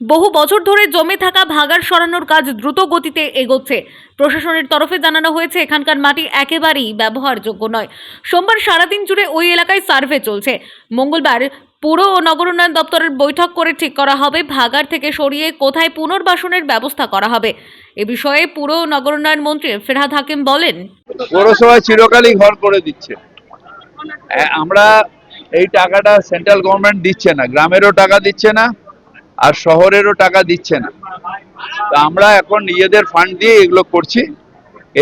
বহু বছর ধরে জমে থাকা ভাগার সরানোর কাজ দ্রুত গতিতে এগোচ্ছে। প্রশাসনের তরফে জানানো হয়েছে, এখানকার মাটি একেবারেই ব্যবহারযোগ্য নয়। সোমবার সারাদিন জুড়ে ওই এলাকায় সার্ভে চলছে। মঙ্গলবার পুর ও নগরোন্নয়ন দপ্তরের বৈঠক করে ঠিক করা হবে ভাগার থেকে সরিয়ে কোথায় পুনর্বাসনের ব্যবস্থা করা হবে। এ বিষয়ে পুর ও নগরোন্নয়ন মন্ত্রী ফেরহাদ হাকিম বলেন পৌরসভা চিরকালই ঘর করে দিচ্ছে। আমরা এই টাকাটা সেন্ট্রাল গভর্নমেন্ট দিচ্ছে না, গ্রামেরও টাকা দিচ্ছে না আর শহরেরও টাকা দিচ্ছে না। তো আমরা এখন নিজেদের ফান্ড দিয়ে এগুলো করছি।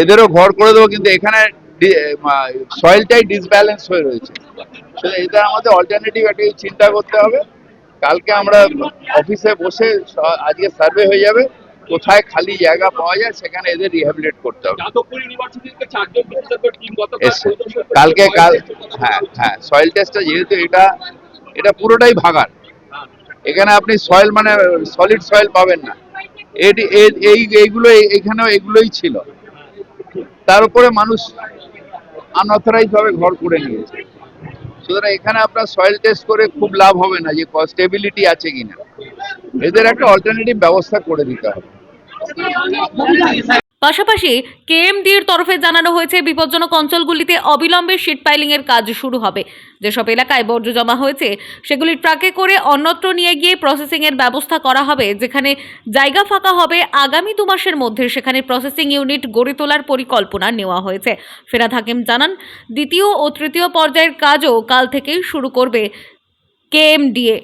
এদেরও ঘর করে দেবো কিন্তু এখানে সয়েলটাই ডিসব্যালেন্স হয়ে রয়েছে। এটা আমাদের অল্টারনেটিভ একটা চিন্তা করতে হবে। কালকে আমরা অফিসে বসে আজকে সার্ভে হয়ে যাবে কোথায় খালি জায়গা পাওয়া যায় সেখানে এদের রিহ্যাবিলিট করতে হবে। কালকে কাল হ্যাঁ হ্যাঁ সয়েল টেস্টটা যেহেতু এটা এটা পুরোটাই ভাগার এখানে আপনি সয়েল মানে সলিড সয়েল পাবেন না। এটি এই, এইগুলো, এখানেও এগুলোই ছিল। তার উপরে মানুষ আনঅথরাইজ ভাবে ঘর করে নিয়েছে। সুতরাং এখানে আপনার সয়েল টেস্ট করে খুব লাভ হবে না যে স্টেবিলিটি আছে কিনা। এদের একটা অল্টারনেটিভ ব্যবস্থা করে দিতে হবে। পাশাপাশি কেএমডির তরফে জানানো হয়েছে, বিপজ্জনক অঞ্চলগুলিতে অবিলম্বে শিট পাইলিং এর কাজ শুরু হবে। যেসব এলাকায় বর্জ্য জমা হয়েছে, সেগুলি ট্রাকে করে অন্যত্র নিয়ে গিয়ে প্রসেসিং এর ব্যবস্থা করা হবে, যেখানে জায়গা ফাঁকা হবে আগামী দু মাসের মধ্যে সেখানে প্রসেসিং ইউনিট গড়ে তোলার পরিকল্পনা নেওয়া হয়েছে। ফেরাদ হাকিম জানান, দ্বিতীয় ও তৃতীয় পর্যায়ের কাজও কাল থেকেই শুরু করবে কেএমডিএ।